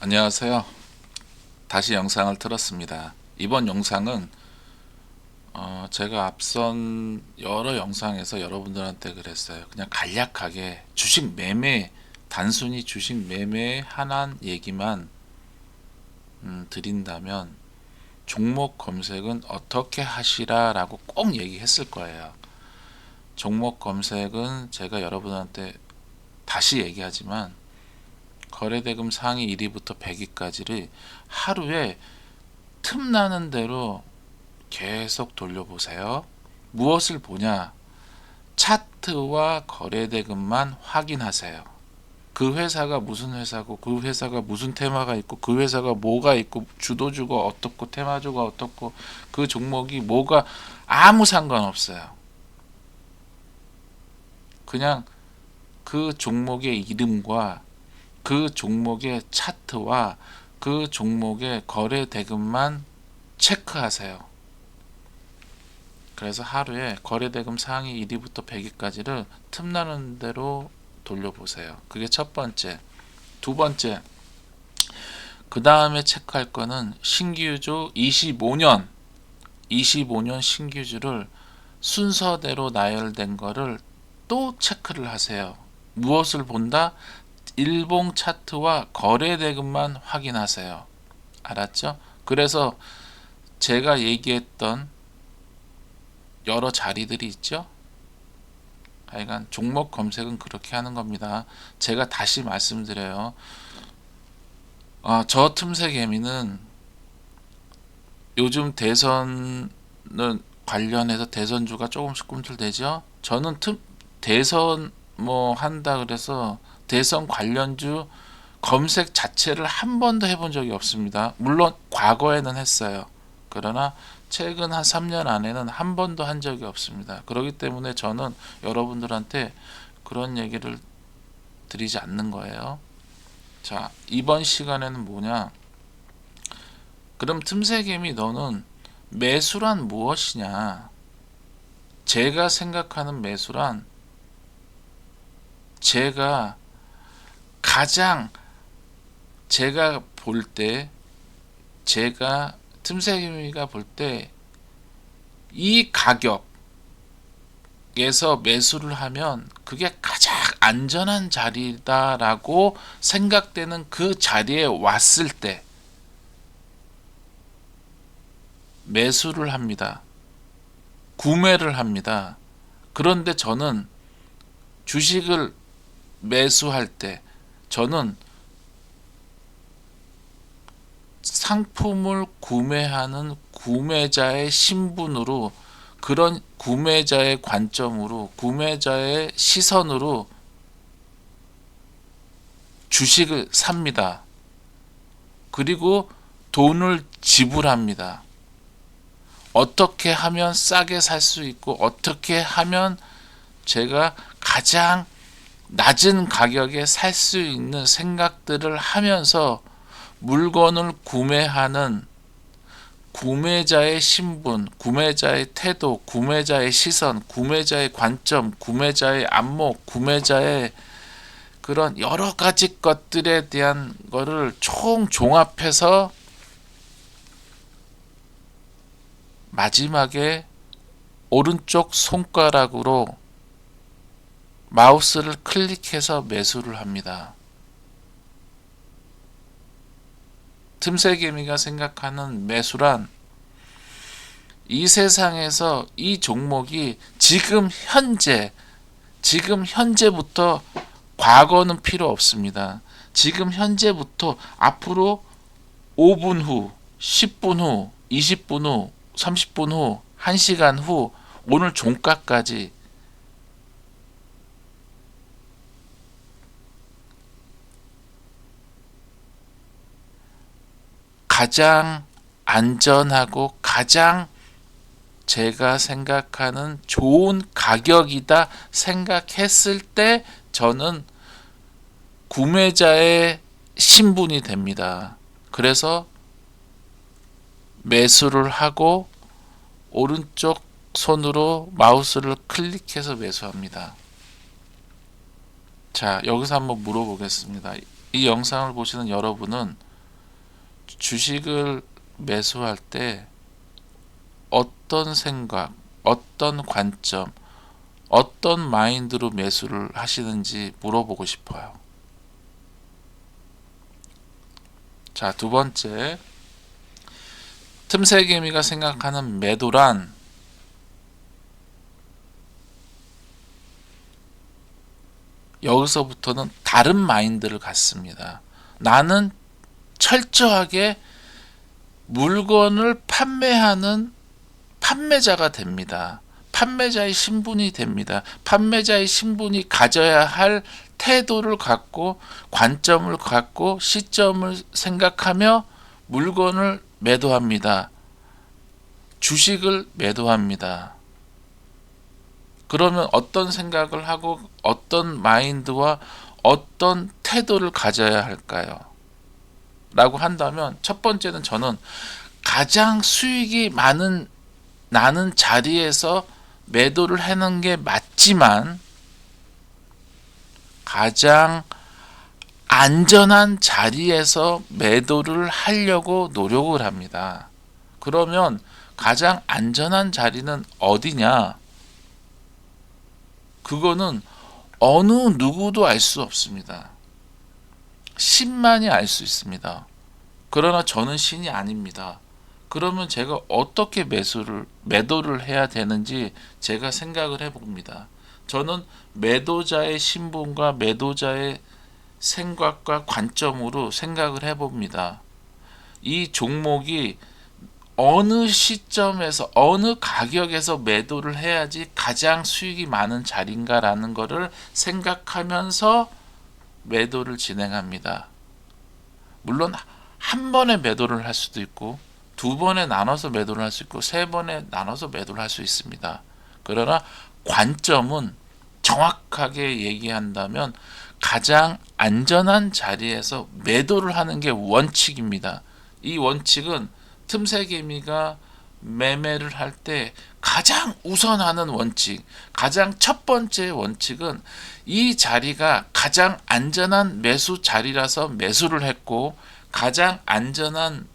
안녕하세요. 다시 영상을 틀었습니다. 이번 영상은 어, 제가 앞선 여러 영상에서 여러분들한테 그랬어요. 그냥 간략하게 주식 매매 단순히 주식 매매에 한한 얘기만 음, 드린다면 종목 검색은 어떻게 하시라라고 꼭 얘기했을 거예요. 종목 검색은 제가 여러분한테 다시 얘기하지만 거래대금 상위 1위부터 100위까지를 하루에 틈나는 대로 계속 돌려보세요. 무엇을 보냐? 차트와 거래대금만 확인하세요. 그 회사가 무슨 회사고 그 회사가 무슨 테마가 있고 그 회사가 뭐가 있고 주도주가 어떻고 테마주가 어떻고 그 종목이 뭐가 아무 상관없어요. 그냥 그 종목의 이름과 그 종목의 차트와 그 종목의 거래 대금만 체크하세요. 그래서 하루에 거래 대금 상위 1위부터 100위까지를 틈나는 대로 돌려보세요. 그게 첫 번째. 두 번째. 그 다음에 체크할 거는 신규주 25년 25년 신규주를 순서대로 나열된 거를 또 체크를 하세요. 무엇을 본다? 일봉 차트와 거래 대금만 확인하세요. 알았죠? 그래서 제가 얘기했던 여러 자리들이 있죠. 하여간 종목 검색은 그렇게 하는 겁니다. 제가 다시 말씀드려요. 아, 저 틈새 개미는 요즘 대선은 관련해서 대선주가 조금씩 꿈틀대죠. 저는 틈 대선 뭐 한다 그래서 대선 관련주 검색 자체를 한 번도 해본 적이 없습니다. 물론 과거에는 했어요. 그러나 최근 한 3년 안에는 한 번도 한 적이 없습니다. 그렇기 때문에 저는 여러분들한테 그런 얘기를 드리지 않는 거예요. 자, 이번 시간에는 뭐냐? 그럼 틈새개미 너는 매수란 무엇이냐? 제가 생각하는 매수란 제가 가장 제가 볼 때 제가 틈새기가 볼 때 이 가격에서 매수를 하면 그게 가장 안전한 자리다라고 생각되는 그 자리에 왔을 때 매수를 합니다. 구매를 합니다. 그런데 저는 주식을 매수할 때 저는 상품을 구매하는 구매자의 신분으로 그런 구매자의 관점으로 구매자의 시선으로 주식을 삽니다. 그리고 돈을 지불합니다. 어떻게 하면 싸게 살 수 있고 어떻게 하면 제가 가장 낮은 가격에 살 수 있는 생각들을 하면서 물건을 구매하는 구매자의 신분, 구매자의 태도, 구매자의 시선, 구매자의 관점, 구매자의 안목, 구매자의 그런 여러 가지 것들에 대한 거를 총 종합해서 마지막에 오른쪽 손가락으로 마우스를 클릭해서 매수를 합니다. 틈새개미가 생각하는 매수란 이 세상에서 이 종목이 지금 현재 지금 현재부터 과거는 필요 없습니다. 지금 현재부터 앞으로 5분 후, 10분 후, 20분 후, 30분 후, 1시간 후, 오늘 종가까지 가장 안전하고 가장 제가 생각하는 좋은 가격이다 생각했을 때 저는 구매자의 신분이 됩니다. 그래서 매수를 하고 오른쪽 손으로 마우스를 클릭해서 매수합니다. 자, 여기서 한번 물어보겠습니다. 이 영상을 보시는 여러분은 주식을 매수할 때 어떤 생각, 어떤 관점, 어떤 마인드로 매수를 하시는지 물어보고 싶어요. 자, 두 번째. 틈새 개미가 생각하는 매도란 여기서부터는 다른 마인드를 갖습니다. 나는 철저하게 물건을 판매하는 판매자가 됩니다. 판매자의 신분이 됩니다. 판매자의 신분이 가져야 할 태도를 갖고 관점을 갖고 시점을 생각하며 물건을 매도합니다. 주식을 매도합니다. 그러면 어떤 생각을 하고 어떤 마인드와 어떤 태도를 가져야 할까요? 라고 한다면 첫 번째는 저는 가장 수익이 많은 나는 자리에서 매도를 하는 게 맞지만 가장 안전한 자리에서 매도를 하려고 노력을 합니다. 그러면 가장 안전한 자리는 어디냐? 그거는 어느 누구도 알 수 없습니다. 신만이 알 수 있습니다. 그러나 저는 신이 아닙니다. 그러면 제가 어떻게 매수를 매도를 해야 되는지 제가 생각을 해 봅니다. 저는 매도자의 신분과 매도자의 생각과 관점으로 생각을 해 봅니다. 이 종목이 어느 시점에서 어느 가격에서 매도를 해야지 가장 수익이 많은 자리인가라는 것을 생각하면서 매도를 진행합니다. 물론 한 번에 매도를 할 수도 있고 두 번에 나눠서 매도를 할 수 있고 세 번에 나눠서 매도를 할 수 있습니다. 그러나 관점은 정확하게 얘기한다면 가장 안전한 자리에서 매도를 하는 게 원칙입니다. 이 원칙은 틈새 개미가 매매를 할 때 가장 우선하는 원칙, 가장 첫 번째 원칙은 이 자리가 가장 안전한 매수 자리라서 매수를 했고 가장 안전한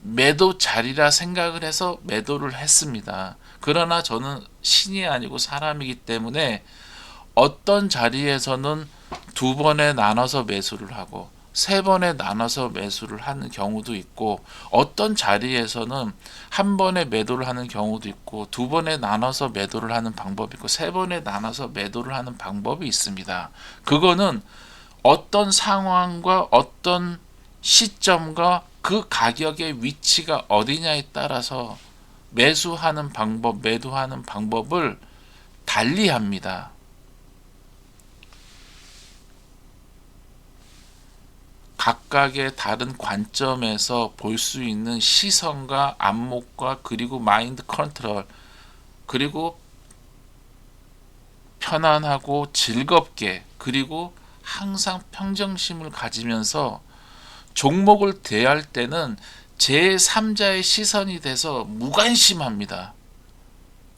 매도 자리라 생각을 해서 매도를 했습니다. 그러나 저는 신이 아니고 사람이기 때문에 어떤 자리에서는 두 번에 나눠서 매수를 하고 세 번에 나눠서 매수를 하는 경우도 있고 어떤 자리에서는 한 번에 매도를 하는 경우도 있고 두 번에 나눠서 매도를 하는 방법이 있고 세 번에 나눠서 매도를 하는 방법이 있습니다. 그거는 어떤 상황과 어떤 시점과 그 가격의 위치가 어디냐에 따라서 매수하는 방법, 매도하는 방법을 달리합니다. 각각의 다른 관점에서 볼 수 있는 시선과 안목과 그리고 마인드 컨트롤 그리고 편안하고 즐겁게 그리고 항상 평정심을 가지면서 종목을 대할 때는 제3자의 시선이 돼서 무관심합니다.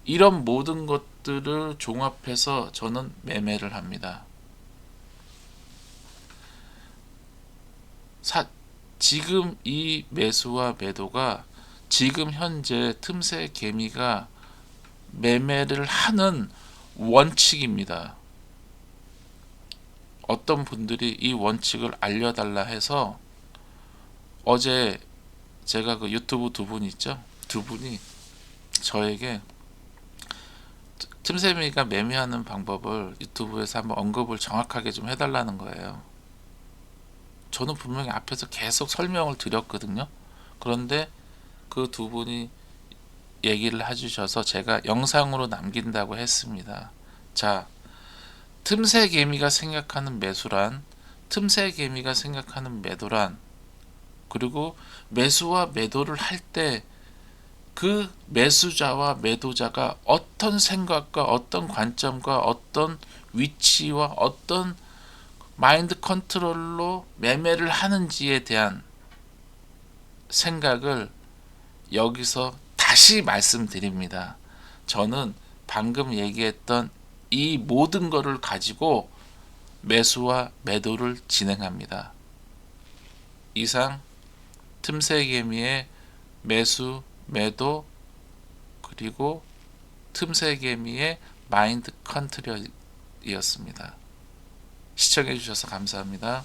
이런 모든 것들을 종합해서 저는 매매를 합니다. 사, 지금 이 매수와 매도가 지금 현재 틈새 개미가 매매를 하는 원칙입니다. 어떤 분들이 이 원칙을 알려달라 해서 어제 제가 그 유튜브 두 분 있죠? 두 분이 저에게 틈새미가 매매하는 방법을 유튜브에서 한번 언급을 정확하게 좀 해달라는 거예요. 저는 분명히 앞에서 계속 설명을 드렸거든요. 그런데 그 두 분이 얘기를 해주셔서 제가 영상으로 남긴다고 했습니다. 자, 틈새 개미가 생각하는 매수란, 틈새 개미가 생각하는 매도란, 그리고 매수와 매도를 할 때 그 매수자와 매도자가 어떤 생각과 어떤 관점과 어떤 위치와 어떤 마인드 컨트롤로 매매를 하는지에 대한 생각을 여기서 다시 말씀드립니다. 저는 방금 얘기했던 이 모든 것을 가지고 매수와 매도를 진행합니다. 이상 틈새개미의 매수, 매도 그리고 틈새개미의 마인드 컨트롤이었습니다. 시청해주셔서 감사합니다.